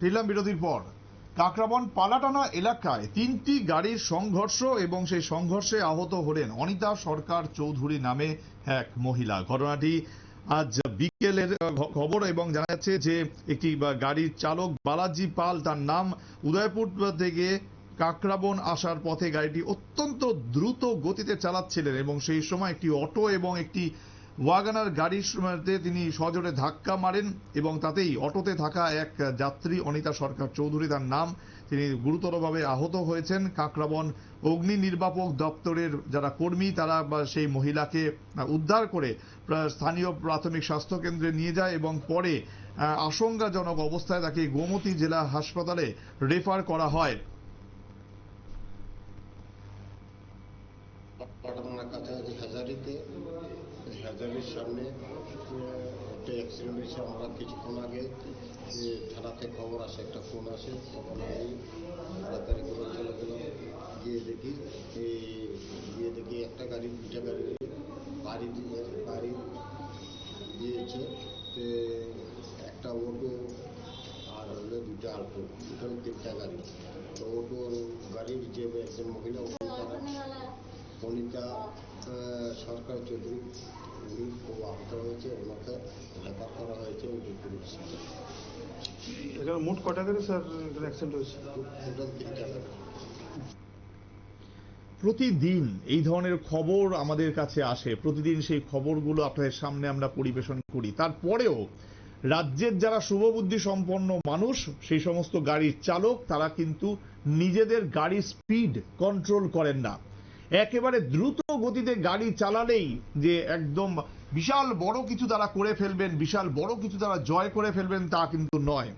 ফিরলাম বিরতির পর। কাকরাবন পালাটানা এলাকায় তিনটি গাড়ির সংঘর্ষ এবং সেই সংঘর্ষে আহত হলেন অনিতা সরকার চৌধুরী নামে এক মহিলা। ঘটনাটি আজ বিকেলের খবর এবং জানা যাচ্ছে যে একটি গাড়ির চালক বালাজি পাল, তার নাম উদয়পুর থেকে কাকরাবন আসার পথে গাড়িটি অত্যন্ত দ্রুত গতিতে চালাচ্ছিলেন এবং সেই সময় একটি অটো এবং একটি ওয়াগানার গাড়ির তিনি সজোরে ধাক্কা মারেন এবং তাতেই অটোতে থাকা এক যাত্রী অনিতা সরকার চৌধুরী তার নাম। তিনি গুরুতরভাবে আহত হয়েছেন। কাকরাবন অগ্নি নির্বাপক দপ্তরের যারা কর্মী, তারা সেই মহিলাকে উদ্ধার করে স্থানীয় প্রাথমিক স্বাস্থ্য কেন্দ্রে নিয়ে যায় এবং পরে আশঙ্কাজনক অবস্থায় তাকে গোমতী জেলা হাসপাতালে রেফার করা হয়। পাটানার কাছাকাছি হাজারিতে হাজারির সামনে, একটা অ্যাক্সিডেন্ট হয়েছে আমরা কিছুক্ষণ আগে থানাতে খবর আসে, একটা ফোন আসে, তখন আমি তাড়াতাড়ি করে চলে গেলাম। গিয়ে দেখি, এই, গিয়ে দেখি একটা গাড়ি দুটা গাড়ি বাড়ি দিয়ে, বাড়ি দিয়েছে একটা অটো আর হলো দুটা আল্টো টোটাল তিনটা গাড়ি। তো অটো গাড়ির যে একজন মহিলা আহ, সরকার চৌধুরী উনি খুব আহত হয়েছে ওনাকে রেফার করা হয়েছে উদয়পুর এখানে মোট কটা করে স্যার অ্যাক্সিডেন্ট হয়েছে? টোটাল তিনটা গাড়ি প্রতিদিন এই ধরনের খবর আমাদের কাছে আসে। প্রতিদিন সেই খবরগুলো আপনাদের সামনে আমরা পরিবেশন করি। তারপরেও রাজ্যের যারা শুভবুদ্ধি সম্পন্ন মানুষ সেই সমস্ত গাড়ির চালক তারা কিন্তু নিজেদের গাড়ির স্পিড কন্ট্রোল করেন না। একেবারে দ্রুত গতিতে গাড়ি চালালেই যে একদম বিশাল বড় কিছু তারা করে ফেলবেন, বিশাল বড় কিছু তারা জয় করে ফেলবেন তা কিন্তু নয়।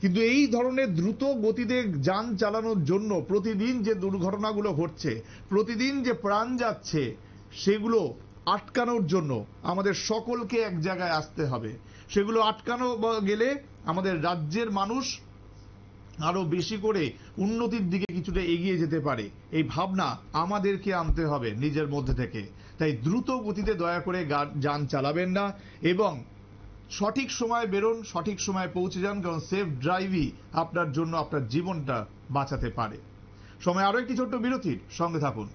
কিন্তু এই ধরনের দ্রুত গতিতে যান চালানোর জন্য প্রতিদিন যে দুর্ঘটনাগুলো ঘটছে, প্রতিদিন যে প্রাণ যাচ্ছে, সেগুলো আটকানোর জন্য আমাদের সকলকে এক জায়গায় আসতে হবে। সেগুলো আটকানো গেলে আমাদের রাজ্যের মানুষ আরও বেশি করে উন্নতির দিকে কিছুটা এগিয়ে যেতে পারে। এই ভাবনা আমাদেরকে আনতে হবে নিজের মধ্যে থেকে। তাই দ্রুত গতিতে দয়া করে যান চালাবেন না এবং সঠিক সময় বেরোন, সঠিক সময় পৌঁছে যান, কারণ সেফ ড্রাইভই আপনার জন্য আপনার জীবনটা বাঁচাতে পারে। সময় আরও একটি ছোট্ট বিরতির সঙ্গে থাকুন।